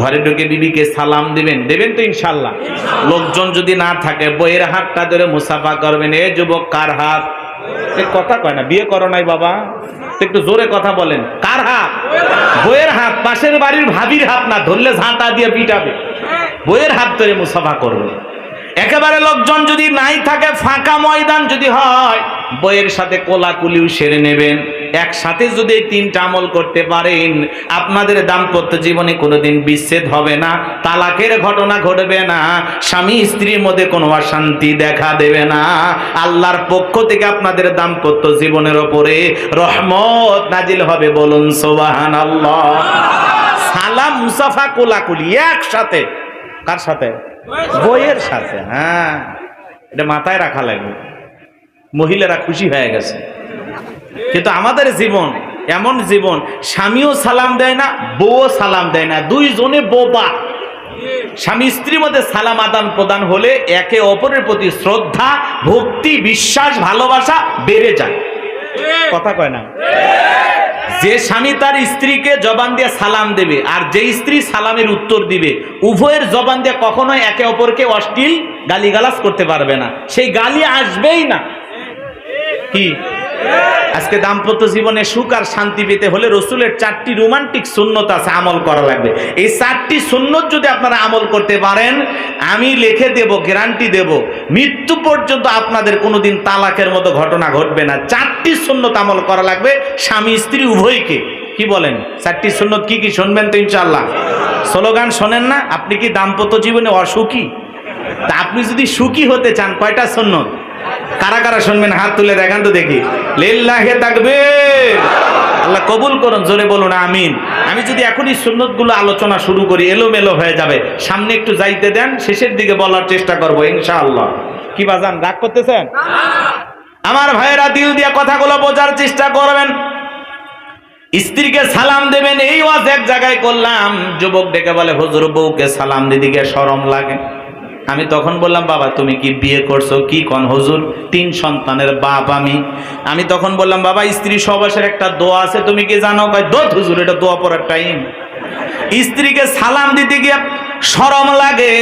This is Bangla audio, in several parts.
ঘরে ঢুকে বিবিকে সালাম দিবেন দেবেন তো ইনশাল্লাহ। লোকজন যদি না থাকে বইয়ের হাতটা ধরে মুসাফা করবেন এ যুবক কার হাত? কথা কয় না বিয়ে করো নাই বাবা। একটু জোরে কথা বলেন কার হাত? বইয়ের হাত পাশের বাড়ির ভাবির হাত না ধরলে ঝাঁটা দিয়ে পিটাবে। বইয়ের হাত ধরে মুসাফা করবে। একেবারে লোকজন যদি নাই থাকে ফাঁকা ময়দান যদি হয় বইয়ের সাথে কোলাকুলিও সেরে নেবেন। একসাথে যদি এই তিনটা আমল করতে পারেন, আপনাদের দাম্পত্য জীবনে কোনোদিন বিচ্ছেদ হবে না, তালাকের ঘটনা ঘটবে না, স্বামী স্ত্রীর মধ্যে কোনো অশান্তি দেখা দেবে না। আল্লাহর পক্ষ থেকে আপনাদের দাম্পত্য জীবনের ওপরে রহমত নাজিল হবে বলুন সোবাহান আল্লাহ সালাম মুসাফা কোলাকুলি একসাথে। কার সাথে? বইয়ের সাথে হ্যাঁ। এটা মাথায় রাখা লাগবে। মহিলারা খুশি হয়ে গেছে। কিন্তু আমাদের জীবন এমন জীবন, স্বামীও সালাম দেয় না, বউও সালাম দেয় না, দুইজনে বোবা। স্বামী স্ত্রীর মধ্যে সালাম আদান প্রদান হলে একে অপরের প্রতি শ্রদ্ধা, ভক্তি, বিশ্বাস, ভালোবাসা বেড়ে যায়। কথা কয় না? যে স্বামী তার স্ত্রীকে জবান দিয়ে সালাম দেবে আর যে স্ত্রী সালামের উত্তর দিবে, উভয়ের জবান দিয়ে কখনোই একে অপরকে অশ্লীল গালিগালাজ করতে পারবে না। সেই গালি আসবেই না। কি? আজকে দাম্পত্য জীবনে সুখ আর শান্তি পেতে হলে রসুলের চারটি রোমান্টিক সুন্নত আছে, আমল করা লাগবে। এই চারটি সুন্নত যদি আপনারা আমল করতে পারেন, আমি লিখে দেব, গ্যারান্টি দেব, মৃত্যু পর্যন্ত আপনাদের কোনোদিন তালাকের মতো ঘটনা ঘটবে না। চারটি সুন্নত আমল করা লাগবে, স্বামী, স্ত্রী, উভয়কে। কি বলেন? চারটি সুন্নত কি কি শুনবেন তো ইনশাল্লাহ স্লোগান শোনেন না, আপনি কি দাম্পত্য জীবনে অসুখী? তা আপনি যদি সুখী হতে চান, কয়টা সুন্নত? কারা কারা শুনবেন? হাত তুলে দেখান তো দেখি। লিল্লাহে থাকবে আল্লাহ কবুল করুন, জোরে বলুন, আমিন। আমি যদি এখনই সুন্নতগুলো আলোচনা শুরু করি, এলোমেলো হয়ে যাবে। সামনে একটু যাইতে দেন, শেষের দিকে বলার চেষ্টা করব, ইনশাআল্লাহ। কি বাজান, রাগ করতেছেন? আমার ভাইয়েরা দিল দিয়া কথাগুলো বোঝার চেষ্টা করবেন। স্ত্রীকে সালাম দেবেন, এই ওয়াজ এক জায়গায় করলাম। যুবক ডেকে বলে, হুজুর, বউকে সালাম দিদিকে সরম লাগে। আমি তখন বললাম, বাবা, তুমি কি বিয়ে করছ? কি কন হুজুর? তিন সন্তানের বাপ আমি। আমি তখন বললাম, বাবা, স্ত্রী সবাসের একটা দোয়া আছে, তুমি কি জানো? দোত হুজুর, এটা দোয়া পড়ার টাইম স্ত্রীকে সালাম দিতে গিয়ে সরম লাগে।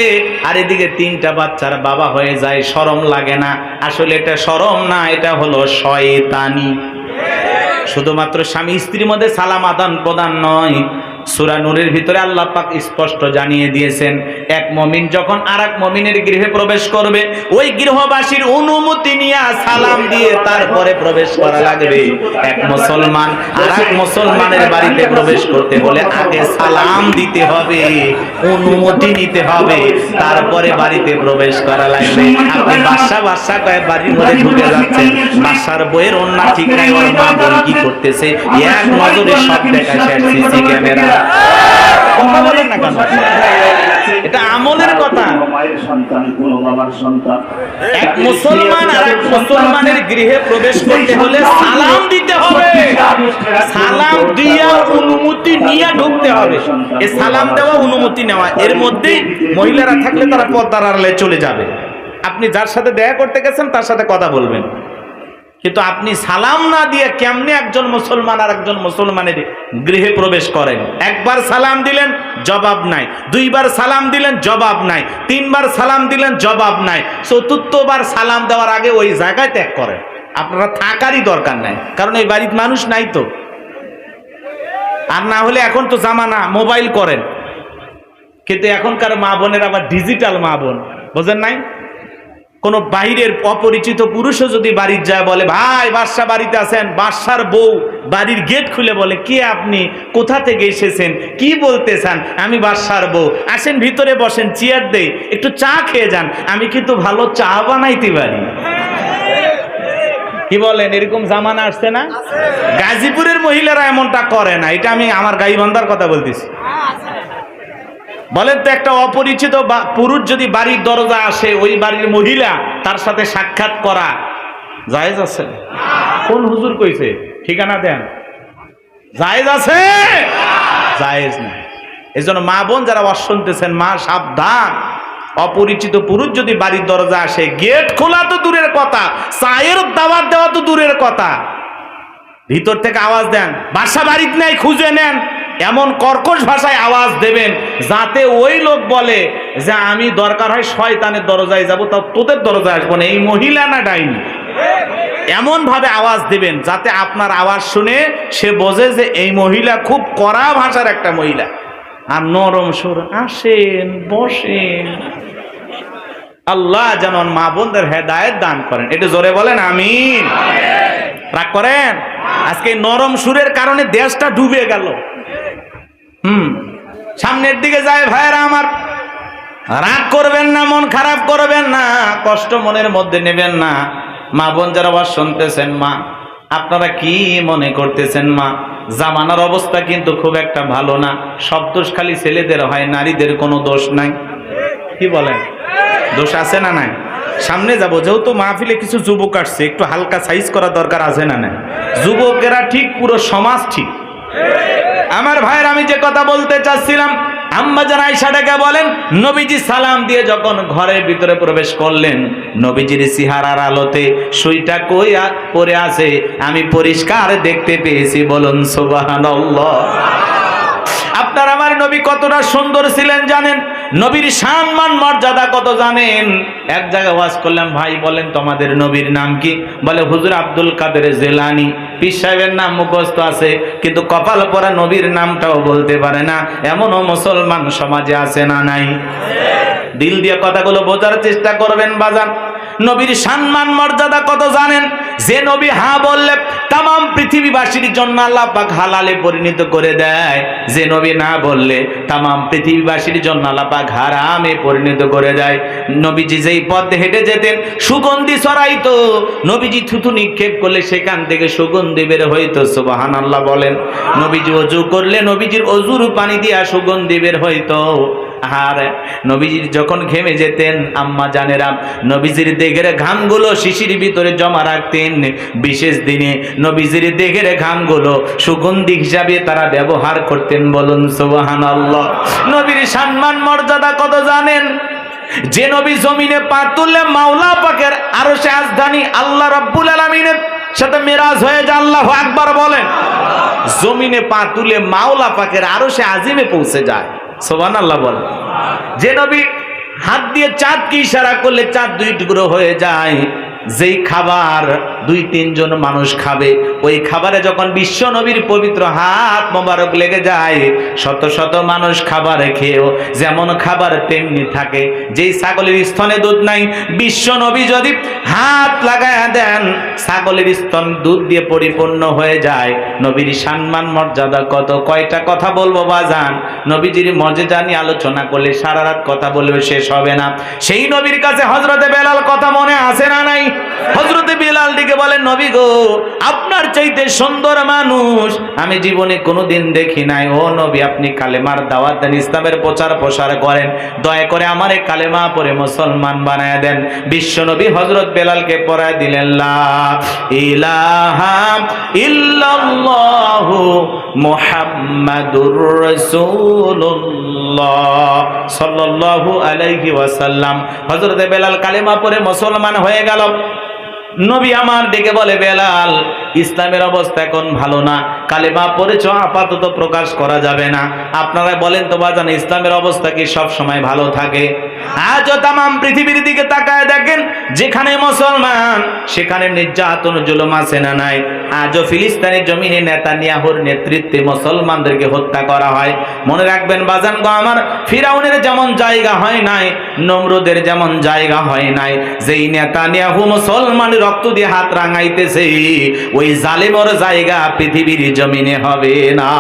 আর এদিকে তিনটা বাচ্চার বাবা হয়ে যায়, সরম লাগে না। আসলে এটা সরম না, এটা হলো শয়তানি। শুধুমাত্র স্বামী স্ত্রীর মধ্যে সালাম আদান প্রদান নয় সুরা নূরের ভিতরে আল্লাহ পাক স্পষ্ট জানিয়ে দিয়েছেন, এক মমিন যখন আর এক মমিনের গৃহে প্রবেশ করবে, ওই গৃহবাসীর অনুমতি নিয়ে সালাম দিয়ে তারপরে প্রবেশ করা লাগবে। এক মুসলমান আর মুসলমানের বাড়িতে প্রবেশ করতে হলে আগে সালাম দিতে হবে, অনুমতি নিতে হবে, তারপরে বাড়িতে প্রবেশ করা লাগবে। আপনি বাসা বাসা কয়ে বাড়ির মধ্যে ঢুকে যাচ্ছেন, বাসার বইয়ের অন্য ঠিক নাই, ওর মা কি করতেছে? এক নজরে সব দেখা শেষ, সিসি ক্যামেরা এটা আমলের কথা। মায়ের সন্তান কোন বাবার সন্তান এক মুসলমান আর এক মুসলমানের গৃহে প্রবেশ করতে হলে সালাম দিতে হবে। সালাম দিয়া অনুমতি নিয়ে ঢুকতে হবে। এই সালাম দেওয়া অনুমতি নেওয়া এর মধ্যেই মহিলারা থাকলে তারা পদ্মার আড়ালে চলে যাবে। আপনি যার সাথে দেখা করতে গেছেন তার সাথে কথা বলবেন। কিন্তু আপনি সালাম না দিয়ে কেমনে একজন মুসলমান আর একজন মুসলমানের গৃহে প্রবেশ করেন? একবার সালাম দিলেন, জবাব নাই। দুইবার সালাম দিলেন, জবাব নাই। তিনবার সালাম দিলেন, জবাব নাই। চতুর্থবার সালাম দেওয়ার আগে ওই জায়গায় ত্যাগ করেন। আপনারা থাকারই দরকার নাই, কারণ এই বাড়ির মানুষ নাই তো। আর না হলে এখন তো জামানা, মোবাইল করেন। কিন্তু এখনকার মা বোনের আবার ডিজিটাল মা বোন, বোঝেন নাই? কোনো বাইরের অপরিচিত পুরুষও যদি বাড়ির যায় বলে ভাই বাদশা বাড়িতে আছেন বাদশার বউ বাড়ির গেট খুলে বলে কে আপনি? কোথা থেকে এসেছেন? কি বলতে চান আমি বাদশার বউ। আসেন ভিতরে বসেন চেয়ার দেই একটু চা খেয়ে যান আমি কিন্তু ভালো চা বানাইতে পারি। কি বলেন এরকম জামানা আসছে না? গাজীপুরের মহিলারা এমনটা করে না এটা আমি আমার গাইবান্ধার কথা বলতেছি। বলেন তো একটা অপরিচিত পুরুষ যদি বাড়ির দরজা আসে, ওই বাড়ির মহিলা তার সাথে সাক্ষাৎ করা জায়েজ আছে? কোন হুজুর কইছে? ঠিকানা দেন। জায়েজ আছে? জায়েজ না এই জন্য মা বোন যারা ওয়াজ শুনতেছেন, মা সাবধান। অপরিচিত পুরুষ যদি বাড়ির দরজা আসে, গেট খোলা তো দূরের কথা, চায়ের দাওয়াত দেওয়া তো দূরের কথা। ভিতর থেকে আওয়াজ দেন, বাসা বাড়িতে নাই, খুঁজে নেন। এমন কর্কশ ভাষায় আওয়াজ দেবেন যাতে ওই লোক বলে যে আমি দরকার হয় শয়তানের দরজায় যাব, তা তোদের দরজায় আসব না, এই মহিলা না ডাইনি। এমন ভাবে আওয়াজ দেবেন যাতে আপনার আওয়াজ শুনে সে বোঝে যে এই মহিলা খুব কড়া ভাষার একটা মহিলা। আর নরম সুর, আসেন, বসেন। আল্লাহ যেন মা বোনদের হেদায়ত দান করেন। এটা জোরে বলেন, আমিন। রাগ করেন? আজকে নরম সুরের কারণে দেশটা ডুবে গেল। হুম। সামনের দিকে যায়, ভাইয়েরা, আমার রাগ করবেন না, মন খারাপ করবেন না, কষ্ট মনের মধ্যে নেবেন না। মা বোন যারা আবার শুনতেছেন, মা, আপনারা কি মনে করতেছেন, মা? জামানার অবস্থা কিন্তু খুব একটা ভালো না। সব দোষ খালি ছেলেদের হয়, নারীদের কোনো দোষ নাই। কি বলেন? দোষ আছে না নাই? সামনে যাব, যেহেতু মাহফিলে কিছু যুবক আসছে, একটু হালকা সাইজ করা দরকার আছে না নাই? যুবকেরা ঠিক পুরো সমাজ ঠিক। আমার ভাইয়ের আমি যে কথা বলতে চাচ্ছিলাম, আম্মা জান আয়সাটাকে বলেন, নবীজি সালাম দিয়ে যখন ঘরের ভিতরে প্রবেশ করলেন, নবীজির সিহারার আলোতে সুইটা কই পরে আছে, আমি পরিষ্কার দেখতে পেয়েছি, বলুন সুবহানাল্লাহ। আপনার আমার নবী কতটা সুন্দর ছিলেন জানেন? নবীর সম্মান মর্যাদা কত জানেন? এক জায়গায় ওয়াজ করলাম, ভাই বলেন, তোমাদের নবীর নাম কি? বলে, হুজুর আব্দুল কাদের জেলানি। পীর সাহেবের নাম মুখস্থ আছে, কিন্তু কপাল পরা নবীর নামটাও বলতে পারে না। এমনও মুসলমান সমাজে আছে না নাই? দিল দিয়ে কথাগুলো বোঝার চেষ্টা করবেন বাজান। নবীর সম্মান, মর্যাদা কত জানেন? যে নবী হা বললে তাম পৃথিবীবাসীর জন্য আল্লাহ পাক হালালে পরিণত করে দেয়। যে নবী না বললে তাম পৃথিবীবাসীর জন্য আল্লাহ পাক হারামে পরিণত করে দেয়। নবীজি যেই পথে হেঁটে যেতেন, সুগন্ধি ছড়াইতো। নবীজি থুতু নিক্ষেপ করলে সেখান থেকে সুগন্ধি বের হইতো সুবাহান আল্লাহ বলেন। নবীজি অজু করলে নবীজির অজুর পানি দিয়া সুগন্ধি বের হইতো। আর নবীজির যখন ঘেমে যেতেন, আম্মা জানেরা, নবীজির দেহের ঘামগুলো শিশির ভিতরে জমা রাখতেন। বিশেষ দিনে নবীজির দেহের ঘামগুলো সুগন্ধি হিসাবে তারা ব্যবহার করতেন। বলুন সুবাহান আল্লাহ নবীর সম্মান, মর্যাদা কত জানেন? যে নবী জমিনে পা তুললে মাওলা পাকের আরও সে আজধানী আল্লাহ রব্বুল আলমিনের সাথে মেরাজ হয়ে যায়, আল্লাহ আকবার বলেন। জমিনে পা তুলে মাওলা পাকের আরও সে আজিমে পৌঁছে যায়। সোবান আল্লাহ বল। যে নবী হাত দিয়ে চাঁদকে ইশারা করলে চাঁদ দুই টুকরো হয়ে যায়। যেই খাবার দুই, তিনজন মানুষ খাবে, ওই খাবারে যখন বিশ্ব নবীর পবিত্র হাত মোবারক লেগে যায়, শত শত মানুষ খাবারে খেয়েও যেমন খাবার তেমনি থাকে। যেই ছাগলের স্তনে দুধ নাই, বিশ্ব নবী যদি হাত লাগায় দেন, ছাগলের স্তন দুধ দিয়ে পরিপূর্ণ হয়ে যায়। নবীর সম্মান, মর্যাদা কত? কয়টা কথা বলব বা বাজান? নবীজির মর্যাদা নিয়ে আলোচনা করলে সারা রাত কথা বলবে শেষ হবে না। সেই নবীর কাছে হজরতে বেলাল কথা মনে আছে না নাই হজরতে বেলাল দিকে বলেন নবী গো, আপনার চাইতে সুন্দর মানুষ। আমি জীবনে কোনোদিন দেখি নাই। ও নবী, আপনি কালেমার দাওয়াত দেন, ইসলামের প্রচার প্রসার করেন। দয়া করে আমারে কালেমা পরে মুসলমান বানায় দেন। বিশ্ব নবী হজরত বেলালকে পড়ায় দিলেন ইলাহা আলাইহি ওয়াসাল্লাম। হযরত বেলাল কালেমা পড়ে মুসলমান হয়ে গেল। নবী আমার ডেকে বলে বেলাল ইসলামের অবস্থা এখন ভালো না। কালেমা পড়েছ, আপাতত প্রকাশ করা যাবে না। আপনারা বলেন তো, বাজান, ইসলামের অবস্থা কি সব সময় ভালো থাকে? আজও তাম পৃথিবীর দিকে তাকায় দেখেন, যেখানে মুসলমান, সেখানে নির্যাতন, জুলুম আছে না নাই। আজও ফিলিস্তিনের জমিনে নেতানিয়াহুর নেতৃত্বে মুসলমানদেরকে হত্যা করা হয়। মনে রাখবেন, বাজান গো, আমার ফিরাউনের যেমন জায়গা হয় নাই, নমরুদের যেমন জায়গা হয় নাই। যেই নেতানিয়াহু মুসলমান রক্ত দিয়ে হাত রাঙাইতেছে, ওই জালেমর জায়গা পৃথিবীর জমিনে হবে না।